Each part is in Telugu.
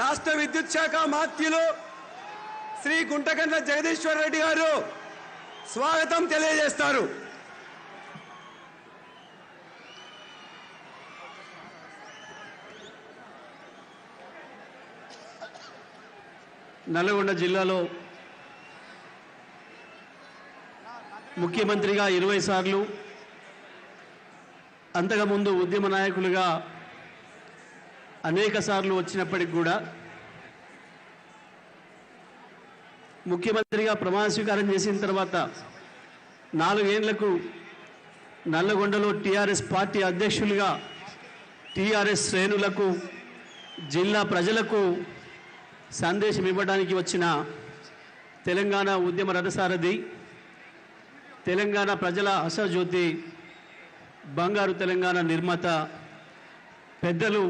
రాష్ట్ర విద్యుత్ శాఖ మాత్యులు శ్రీ గుంటకండ్ల జగదీశ్వర్ రెడ్డి గారు స్వాగతం తెలియజేస్తారు. నల్గొండ జిల్లాలో ముఖ్యమంత్రిగా ఇరవై సార్లు అంతకుముందు ఉద్యమ నాయకులుగా అనేక సార్లు వచ్చినప్పటికి కూడా ముఖ్యమంత్రిగా ప్రమాణ స్వీకారం చేసిన తర్వాత నాలుగేండ్లకు నల్లగొండలో టీఆర్ఎస్ పార్టీ అధ్యక్షులుగా టీఆర్ఎస్ శ్రేణులకు జిల్లా ప్రజలకు సందేశం ఇవ్వడానికి వచ్చిన తెలంగాణ ఉద్యమ రథసారథి తెలంగాణ ప్రజల ఆశాజ్యోతి బంగారు తెలంగాణ నిర్మాత పెద్దలు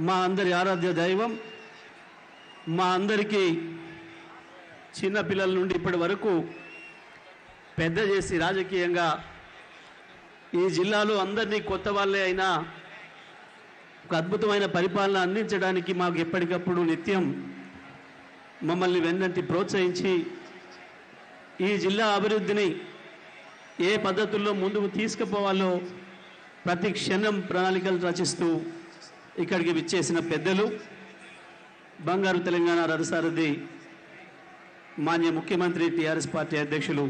మా అందరి ఆరాధ్య దైవం మా అందరికీ చిన్నపిల్లల నుండి ఇప్పటి వరకు పెద్ద చేసి రాజకీయంగా ఈ జిల్లాలో అందరినీ కొత్త వాళ్ళే అయినా ఒక అద్భుతమైన పరిపాలన అందించడానికి మాకు ఎప్పటికప్పుడు నిత్యం మమ్మల్ని వెన్నంటి ప్రోత్సహించి ఈ జిల్లా అభివృద్ధిని ఏ పద్ధతుల్లో ముందుకు తీసుకుపోవాలో ప్రతి క్షణం ప్రణాళికలు రచిస్తూ ఇక్కడికి విచ్చేసిన పెద్దలు బంగారు తెలంగాణ రథసారథి మాన్య ముఖ్యమంత్రి టీఆర్ఎస్ పార్టీ అధ్యక్షులు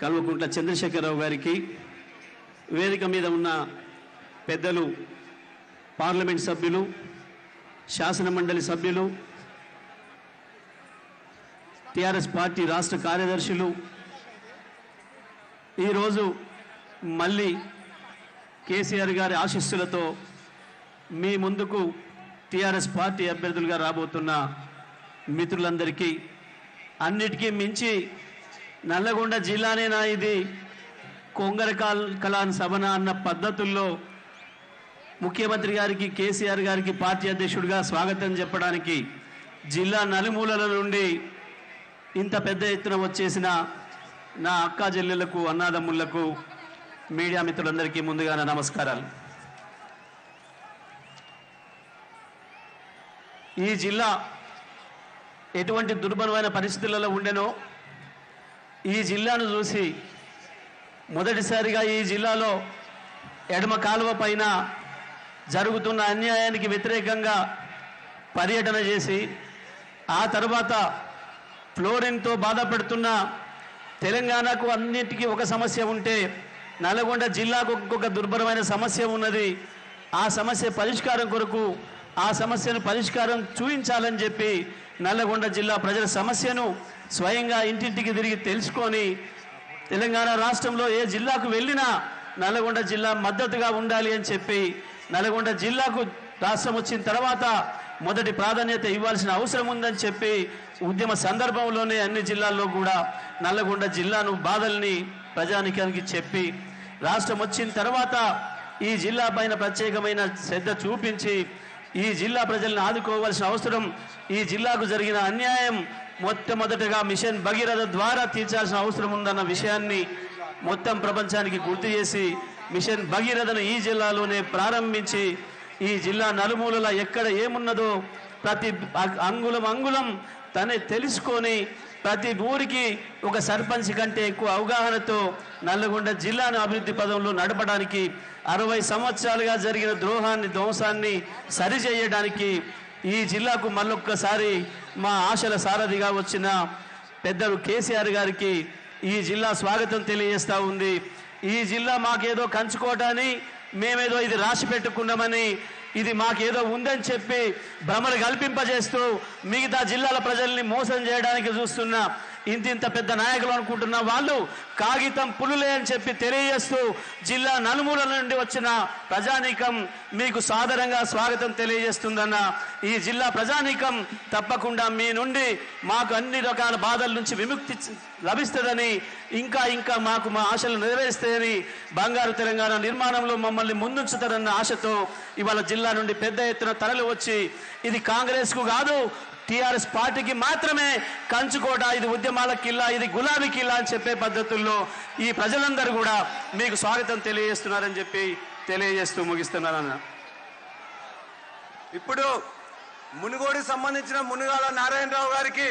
కల్వకుంట్ల చంద్రశేఖరరావు గారికి వేదిక మీద ఉన్న పెద్దలు పార్లమెంట్ సభ్యులు శాసన మండలి సభ్యులు టీఆర్ఎస్ పార్టీ రాష్ట్ర కార్యదర్శులు ఈరోజు మళ్ళీ కేసీఆర్ గారి ఆశీస్సులతో మీ ముందుకు టిఆర్ఎస్ పార్టీ అభ్యర్థులుగా రాబోతున్న మిత్రులందరికీ అన్నిటికీ మించి నల్లగొండ జిల్లానేనా ఇది. కొంగరకాల్ కలాన్ సభన అన్న పద్ధతుల్లో ముఖ్యమంత్రి గారికి కేసీఆర్ గారికి పార్టీ అధ్యక్షుడిగా స్వాగతం చెప్పడానికి జిల్లా నలుమూలల నుండి ఇంత పెద్ద ఎత్తున వచ్చేసిన నా అక్కా చెల్లెలకు అన్నాదమ్ముళ్ళకు మీడియా మిత్రులందరికీ ముందుగా నా నమస్కారాలు. ఈ జిల్లా ఎటువంటి దుర్బలమైన పరిస్థితులలో ఉండెనో ఈ జిల్లాను చూసి మొదటిసారిగా ఈ జిల్లాలో ఎడమ కాలువ పైన జరుగుతున్న అన్యాయానికి వ్యతిరేకంగా పర్యటన చేసి ఆ తర్వాత ఫ్లోరిన్తో బాధపడుతున్న తెలంగాణకు అన్నిటికీ ఒక సమస్య ఉంటే నల్గొండ జిల్లాకు ఇంకొక దుర్భరమైన సమస్య ఉన్నది. ఆ సమస్య పరిష్కారం కొరకు ఆ సమస్యను పరిష్కారం చూపించాలని చెప్పి నల్లగొండ జిల్లా ప్రజల సమస్యను స్వయంగా ఇంటింటికి తిరిగి తెలుసుకొని తెలంగాణ రాష్ట్రంలో ఏ జిల్లాకు వెళ్ళినా నల్లగొండ జిల్లా మద్దతుగా ఉండాలి అని చెప్పి నల్గొండ జిల్లాకు రాష్ట్రం వచ్చిన తర్వాత మొదటి ప్రాధాన్యత ఇవ్వాల్సిన అవసరం ఉందని చెప్పి ఉద్యమ సందర్భంలోనే అన్ని జిల్లాల్లో కూడా నల్లగొండ జిల్లాను బాధల్ని ప్రజానికానికి చెప్పి రాష్ట్రం వచ్చిన తర్వాత ఈ జిల్లా పైన ప్రత్యేకమైన శ్రద్ధ చూపించి ఈ జిల్లా ప్రజలను ఆదుకోవాల్సిన అవసరం ఈ జిల్లాకు జరిగిన అన్యాయం మొట్టమొదటగా మిషన్ భగీరథ ద్వారా తీర్చాల్సిన అవసరం ఉందన్న విషయాన్ని మొత్తం ప్రపంచానికి గుర్తు చేసి మిషన్ భగీరథను ఈ జిల్లాలోనే ప్రారంభించి ఈ జిల్లా నలుమూలల ఎక్కడ ఏమున్నదో ప్రతి అంగుళం అంగుళం తనే తెలుసుకొని ప్రతి ఊరికి ఒక సర్పంచ్ కంటే ఎక్కువ అవగాహనతో నల్లగొండ జిల్లాను అభివృద్ధి పదంలో నడపడానికి అరవై సంవత్సరాలుగా జరిగిన ద్రోహాన్ని ధ్వంసాన్ని సరిచేయడానికి ఈ జిల్లాకు మళ్ళొక్కసారి మా ఆశల సారథిగా వచ్చిన పెద్దలు కేసీఆర్ గారికి ఈ జిల్లా స్వాగతం తెలియజేస్తూ ఉంది. ఈ జిల్లా మాకేదో కంచుకోవటాన్ని మేమేదో ఇది రాసి పెట్టుకున్నామని ఇది మాకేదో ఉందని చెప్పి భ్రమలు కల్పింపజేస్తూ మిగతా జిల్లాల ప్రజల్ని మోసం చేయడానికి చూస్తున్న ఇంత ఇంత పెద్ద నాయకులు అనుకుంటున్న వాళ్ళు కాగితం పులులే అని చెప్పి తెలియజేస్తూ జిల్లా నలుమూల నుండి వచ్చిన ప్రజానీకం మీకు సాదరంగా స్వాగతం తెలియజేస్తుందన్న ఈ జిల్లా ప్రజానీకం తప్పకుండా మీ నుండి మాకు అన్ని రకాల బాధల నుంచి విముక్తి లభిస్తుందని ఇంకా ఇంకా మాకు మా ఆశలు నెరవేరుస్తాయని బంగారు తెలంగాణ నిర్మాణంలో మమ్మల్ని ముందుంచుతారన్న ఆశతో ఇవాళ జిల్లా నుండి పెద్ద ఎత్తున తరలి వచ్చి ఇది కాంగ్రెస్కు కాదు టిఆర్ఎస్ పార్టీకి మాత్రమే కంచుకోట ఇది ఉద్యమాల కిల్లా ఇది గులాబీ కిల్లా అని చెప్పే పద్ధతుల్లో ఈ ప్రజలందరూ కూడా మీకు స్వాగతం తెలియజేస్తున్నారని చెప్పి తెలియజేస్తూ ముగిస్తున్నారన్న ఇప్పుడు మునుగోడు సంబంధించిన మునుగాల నారాయణరావు గారికి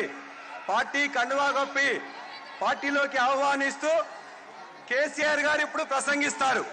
పార్టీ కండువా గొప్పి పార్టీలోకి ఆహ్వానిస్తూ కేసీఆర్ గారు ఇప్పుడు ప్రసంగిస్తారు.